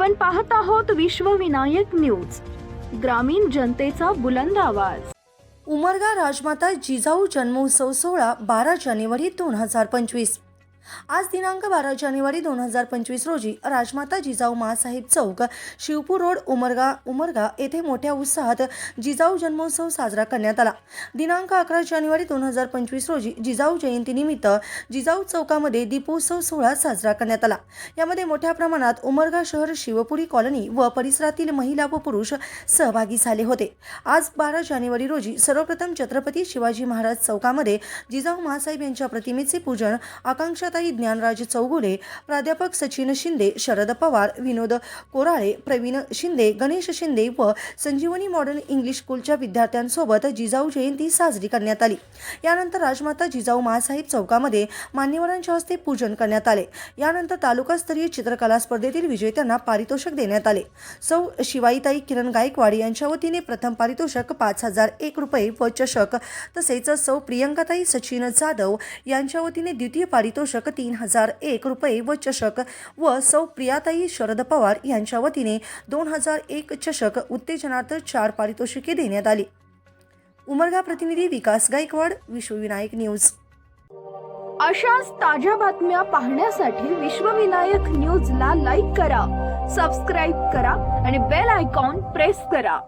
पाहत आहोत विश्वविनायक न्यूज. ग्रामीण जनतेचा बुलंद आवाज. उमरगा राजमाता जिजाऊ जन्मोत्सव सोहळा बारा जानेवारी दोन हजार पंचवीस. आज दिनांक बारा जानेवारी दोन हजार पंचवीस रोजी राजमाता जिजाऊ मासाहेब चौक शिवपूर रोड उमरगा उमरगा येथे मोठ्या उत्साहात जिजाऊ जन्मोत्सव साजरा करण्यात आला. दिनांक अकरा जानेवारी दोन हजार पंचवीस रोजी जिजाऊ जयंतीनिमित्त जिजाऊ चौकामध्ये दीपोत्सव सोहळा साजरा करण्यात आला. यामध्ये मोठ्या प्रमाणात उमरगा शहर शिवपुरी कॉलनी व परिसरातील महिला व पुरुष सहभागी झाले होते. आज बारा जानेवारी रोजी सर्वप्रथम छत्रपती शिवाजी महाराज चौकामध्ये जिजाऊ महासाहेब यांच्या प्रतिमेचे पूजन आकांक्षा आकांक्षाताई ज्ञानराज चौगुले प्राध्यापक सचिन शिंदे शरद पवार विनोद कोराळे प्रवीण शिंदे गणेश शिंदे व संजीवनी मॉडर्न इंग्लिश स्कूलच्या विद्यार्थ्यांसोबत जिजाऊ जयंती साजरी करण्यात आली. यानंतर राजमाता जिजाऊ महासाहेब चौकामध्ये मान्यवरांच्या हस्ते पूजन करण्यात आले. यानंतर तालुकास्तरीय चित्रकला स्पर्धेतील विजेत्यांना पारितोषिक देण्यात आले. सौ शिवाईताई किरण गायकवाड यांच्या वतीने प्रथम पारितोषिक पाच हजार एक रुपये व चषक तसेच सौ प्रियंकाताई सचिन जाधव यांच्या वतीने द्वितीय पारितोषिक तीन हजार एक रुपये व चषक व सौ प्रियाताई शरद पवार यांच्या वतीने दोन हजार एक चषक उत्तेजनार्थ चार पारितोषिके देण्यात आली. उमरगा प्रतिनिधी विकास गायकवाड विश्वविनायक न्यूज. अशाच ताज्या बातम्या पाहण्यासाठी विश्वविनायक न्यूजला लाईक करा सबस्क्राईब करा आणि बेल आयकॉन प्रेस करा.